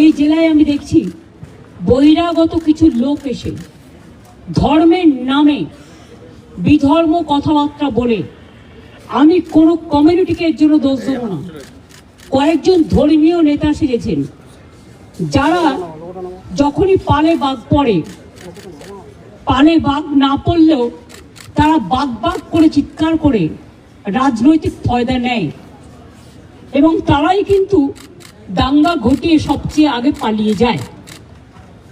এই জেলায় আমি দেখছি বহিরাগত কিছু লোক এসে ধর্মের নামে বিধর্ম কথাবার্তা বলে। আমি কোনো কমিউনিটিকে এর জন্য দোষ দেবো না। কয়েকজন ধর্মীয় নেতা সেজেছেন, যারা যখনই পালে বাঘ পড়ে, পালে বাঘ না পড়লেও তারা বাঘ বাঘ করে চিৎকার করে রাজনৈতিক ফয়দা নেয়। এবং তারাই কিন্তু দাঙ্গা ঘটিয়ে সবচেয়ে আগে পালিয়ে যায়।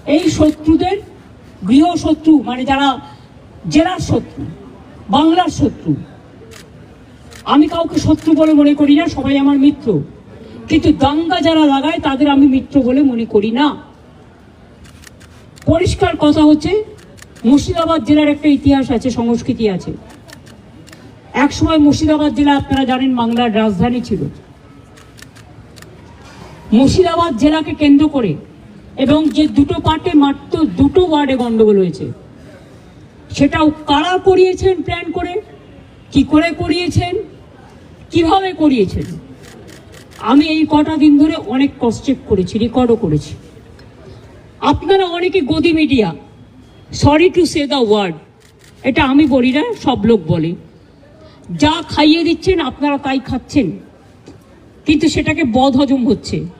এই শত্রুদের গৃহ শত্রু মানে যারা জেলার শত্রু, বাংলার শত্রু, আমি কাউকে শত্রু বলে মনে করি না, সবাই আমার মিত্র। কিন্তু দাঙ্গা যারা লাগায়, তাদের আমি মিত্র বলে মনে করি না। পরিষ্কার কথা হচ্ছে, মুর্শিদাবাদ জেলার একটা ইতিহাস আছে, সংস্কৃতি আছে। এক সময় মুর্শিদাবাদ জেলা, আপনারা জানেন, বাংলার রাজধানী ছিল। মুর্শিদাবাদ জেলাকে কেন্দ্র করে এবং যে দুটো পার্টে মাত্র দুটো ওয়ার্ডে গন্ডগোল হয়েছে। সেটাও কারা করিয়েছেন প্ল্যান করে? কি করে করিয়েছেন? কীভাবে করিয়েছেন? আমি এই কটা দিন ধরে অনেক ক্রস করেছি রেকর্ডও করেছি। আপনারা অনেকে গদি media sorry to say the word এটা আমি বলি না, সব লোক বলে। যা খাইয়ে দিচ্ছেন, আপনারা তাই খাচ্ছেন। কিন্তু সেটাকে বদ হজম হচ্ছে।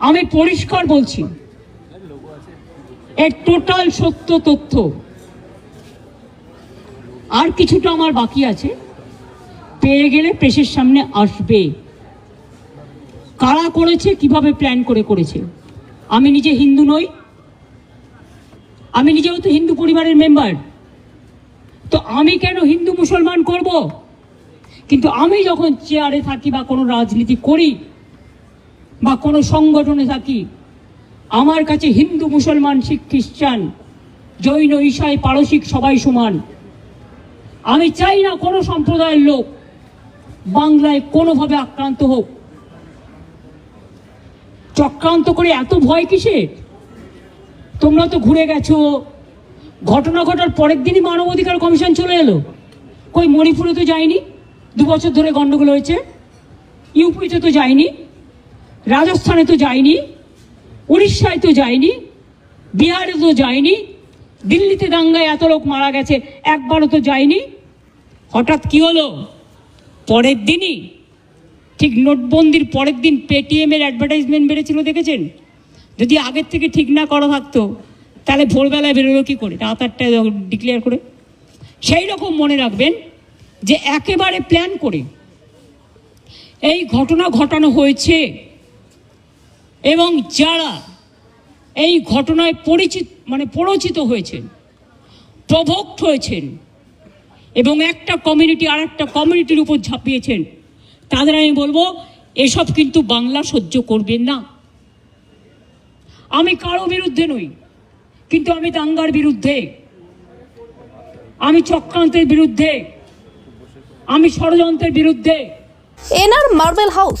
আমি পরিষ্কার বলছি, এর টোটাল সত্য তথ্য, আর কিছুটা আমার বাকি আছে, পেয়ে গেলে প্রেসের সামনে আসবে। কারা করেছে, কীভাবে প্ল্যান করে করেছে? আমি নিজে হিন্দু নই, আমি নিজেও তো হিন্দু পরিবারের মেম্বার তো আমি কেন হিন্দু মুসলমান করব? কিন্তু আমি যখন চেয়ারে থাকি বা কোনো রাজনীতি করি বা কোনো সংগঠনে থাকি। আমার কাছে হিন্দু, মুসলমান, শিখ, খ্রিস্টান, জৈন ঈশাই পারসিক সবাই সমান। আমি চাই না কোনো সম্প্রদায়ের লোক বাংলায় কোনোভাবে আক্রান্ত হোক। চক্রান্ত করে এত ভয় কিসের? তোমরা তো ঘুরে গেছো। ঘটনা ঘটার পরের দিনই মানবাধিকার কমিশন চলে এলো। কই মণিপুরে তো যায়নি দু বছর ধরে গণ্ডগোল হয়েছে। ইউপিতে তো যায়নি রাজস্থানে তো যায়নি, উড়িষ্যায় তো যায়নি, বিহারে তো যায়নি, দিল্লিতে দাঙ্গায় এত লোক মারা গেছে, একবারও তো যায়নি। হঠাৎ কি হলো? পরের দিনই, ঠিক নোটবন্দির পরের দিন পেটিএমের অ্যাডভার্টাইজমেন্ট বেড়েছিল, দেখেছেন? যদি আগের থেকে ঠিক না করা থাকতো, তাহলে ভোরবেলায় বেরোলো কী করে? রাত আটটায় ডিক্লেয়ার করে। সেই রকম মনে রাখবেন যে একেবারে প্ল্যান করে এই ঘটনা ঘটানো হয়েছে। এবং যারা এই ঘটনায় পরিচিত মানে পরিচিত হয়েছেন প্রভোক্ট হয়েছেন, এবং একটা কমিউনিটি আর একটা কমিউনিটির উপর ঝাঁপিয়েছেন, তাদের আমি বলব, এসব কিন্তু বাংলা সহ্য করবেন না। আমি কারও বিরুদ্ধে নই, কিন্তু আমি দাঙ্গার বিরুদ্ধে, আমি চক্রান্তের বিরুদ্ধে, আমি ষড়যন্ত্রের বিরুদ্ধে। এনআর মার্বেল হাউস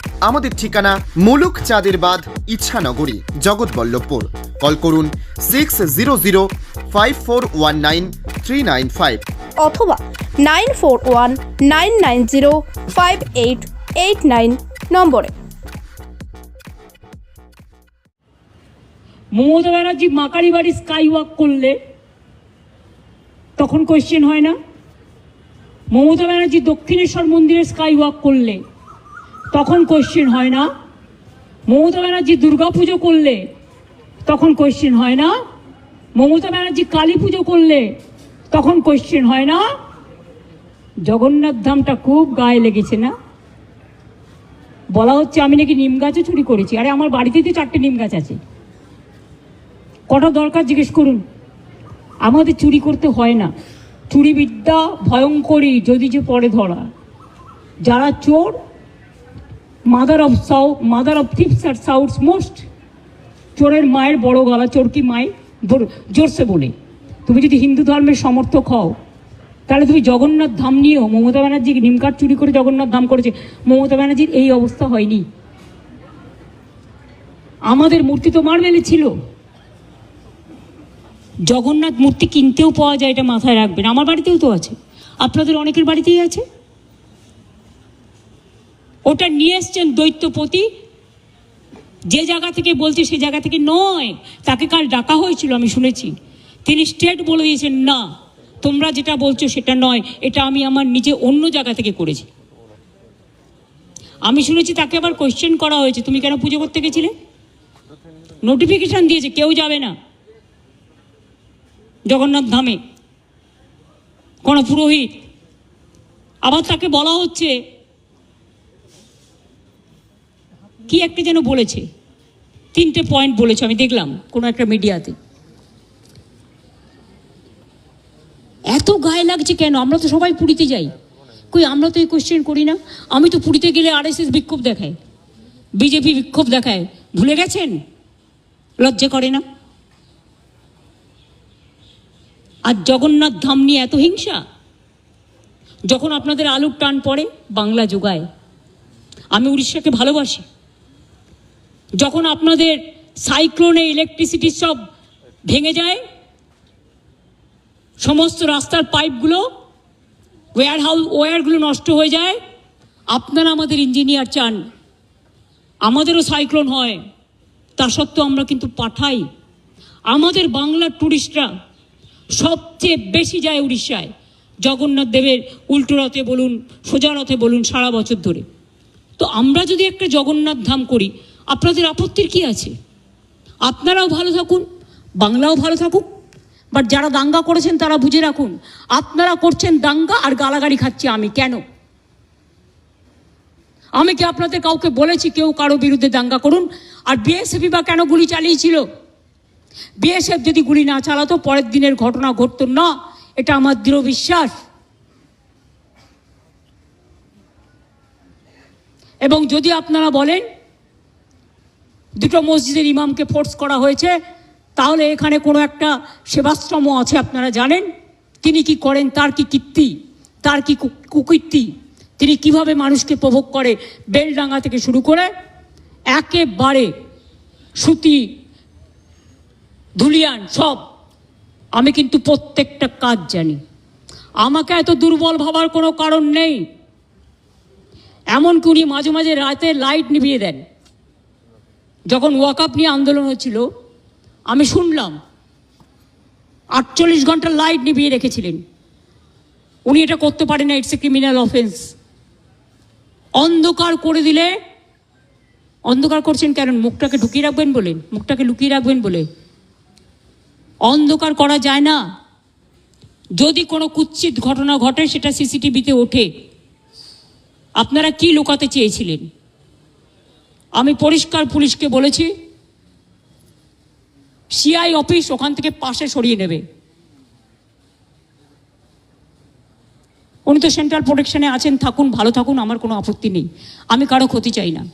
আমাদের ঠিকানা মুলুক চাঁদের বাঁধ ইচ্ছানগরী জগৎবল্লভপুর। কল করুন six zero zero five four one nine three nine five অথবা nine four one nine nine zero five eight eight nine নম্বরে। মমতা ব্যানার্জি মাকারি বাড়ি স্কাই ওয়াক করলে তখন কোয়েশ্চেন হয় না। মমতা ব্যানার্জি দক্ষিণেশ্বর মন্দিরে স্কাই ওয়াক করলে তখন কোয়েশ্চেন হয় না। মমতা ব্যানার্জি দুর্গা পুজো করলে তখন কোয়েশ্চেন হয় না। মমতা ব্যানার্জি কালী পুজো করলে তখন কোয়েশ্চেন হয় না। জগন্নাথ ধামটা খুব গায়ে লেগেছে না? বলা হচ্ছে আমি নাকি নিম গাছও চুরি করেছি। আরে, আমার বাড়িতেই তো চারটে নিম গাছ আছে। কটা দরকার জিজ্ঞেস করুন। আমাদের চুরি করতে হয় না। চুরি বিদ্যা ভয়ঙ্করী যদি যে পরে ধরা। যারা চোর মাদার অফ সাউ মাদার অফ থিপস আর সাউথস মোস্ট চোরের মায়ের বড় গলা চোরকি ধর- জোরসে বলে। তুমি যদি হিন্দু ধর্মের সমর্থক হও, তাহলে তুমি জগন্নাথ ধাম নিয়েও মমতা ব্যানার্জি নিমকাঠ চুরি করে জগন্নাথ ধাম করেছে। মমতা ব্যানার্জির এই অবস্থা হয়নি। আমাদের মূর্তি তো মার্বেলে ছিল। জগন্নাথ মূর্তি কিনতেও পাওয়া যায় এটা মাথায় রাখবেন। আমার বাড়িতেও তো আছে। আপনাদের অনেকের বাড়িতেই আছে? ওটা নিয়ে এসছেন দৈত্যপতি। যে জায়গা থেকে বলছে সে জায়গা থেকে নয়, তাকে কাল ডাকা হয়েছিল, আমি শুনেছি। তিনি স্টেট বলে দিয়েছেন, না, তোমরা যেটা বলছো সেটা নয়, এটা আমি আমার নিজে অন্য জায়গা থেকে করেছি। আমি শুনেছি তাকে আবার কোয়েশ্চেন করা হয়েছে, তুমি কেন পুজো করতে গেছিলে? নোটিফিকেশন দিয়েছে, কেউ যাবে না। জগন্নাথ ধামে। কোনো পুরোহিত। আবার তাকে বলা হচ্ছে কি একটা যেন বলেছে। তিনটে পয়েন্ট বলেছে, আমি দেখলাম কোনো একটা মিডিয়াতে এত গায়ে লাগছে কেন? আমরা তো সবাই পুরীতে যাই। কই, আমরা তো এই কোশ্চেন করি না? আমি তো পুরীতে গেলে আরএসএস বিক্ষোভ দেখায় বিজেপি বিক্ষোভ দেখায়। ভুলে গেছেন? লজ্জা করে না? আর জগন্নাথ ধাম নিয়ে এত হিংসা? যখন আপনাদের আলুর টান পড়ে, বাংলা যোগায়। আমি উড়িষ্যাকে ভালোবাসি। যখন আপনাদের সাইক্লোনে ইলেকট্রিসিটি সব ভেঙে যায়, সমস্ত রাস্তার পাইপগুলো ওয়্যার হাউস ওয়্যারগুলো নষ্ট হয়ে যায়, আপনারা আমাদের ইঞ্জিনিয়ার চান, আমাদেরও সাইক্লোন হয়, তা সত্ত্বেও আমরা কিন্তু পাঠাই। আমাদের বাংলার ট্যুরিস্টরা সবচেয়ে বেশি যায় উড়িষ্যায়। জগন্নাথ দেবের উল্টো রথে বলুন, সোজা রথে বলুন, সারা বছর ধরে। তো আমরা যদি একটা জগন্নাথ ধাম করি, আপনাদের আপত্তির কি আছে? আপনারাও ভালো থাকুন, বাংলাও ভালো থাকুক বাট যারা দাঙ্গা করেছেন তারা বুঝে রাখুন, আপনারা করছেন দাঙ্গা আর গালাগাড়ি খাচ্ছি আমি, কেন? আমি কি আপনাদের কাউকে বলেছি কেউ কারও বিরুদ্ধে দাঙ্গা করুন? আর বিএসএফই বা কেন গুলি চালিয়েছিল? বিএসএফ যদি গুলি না চালাতো, পরের দিনের ঘটনা ঘটতো না, এটা আমার দৃঢ় বিশ্বাস। এবং যদি আপনারা বলেন দুটো মসজিদের ইমামকে ফোর্স করা হয়েছে, তাহলে এখানে কোনো একটা সেবাশ্রম আছে, আপনারা জানেন। তিনি কি করেন, তার কি কীর্তি, তার কি, কুকীর্তি, তিনি কীভাবে মানুষকে প্রভোগ করে, বেলডাঙ্গা থেকে শুরু করে একেবারে সুতি, ধুলিয়ান সব। আমি কিন্তু প্রত্যেকটা কাজ জানি। আমাকে এত দুর্বল ভাবার কোনো কারণ নেই। এমনকি উনি মাঝে মাঝে রাতে লাইট নিভিয়ে দেন। যখন ওয়াকআপ নিয়ে আন্দোলন হচ্ছিল, আমি শুনলাম, আটচল্লিশ ঘণ্টা লাইট নিভিয়ে রেখেছিলেন। উনি এটা করতে পারেন না ইটস এ ক্রিমিনাল অফেন্স অন্ধকার করে দিলে, অন্ধকার করছেন কেন? মুখটাকে ঢুকিয়ে রাখবেন বলেন মুখটাকে লুকিয়ে রাখবেন বলে। অন্ধকার করা যায় না। যদি কোনো কুৎসিত ঘটনা ঘটে, সেটা সিসিটিভিতে ওঠে। আপনারা কি লুকাতে চেয়েছিলেন? আমি পরিষ্কার পুলিশকে বলেছি সিআই অফিস ওখান থেকে পাশে সরিয়ে নেবে। উনি তো সেন্ট্রাল প্রোটেকশনে আছেন, থাকুন, ভালো থাকুন, আমার কোনো আপত্তি নেই। আমি কারও ক্ষতি চাই না।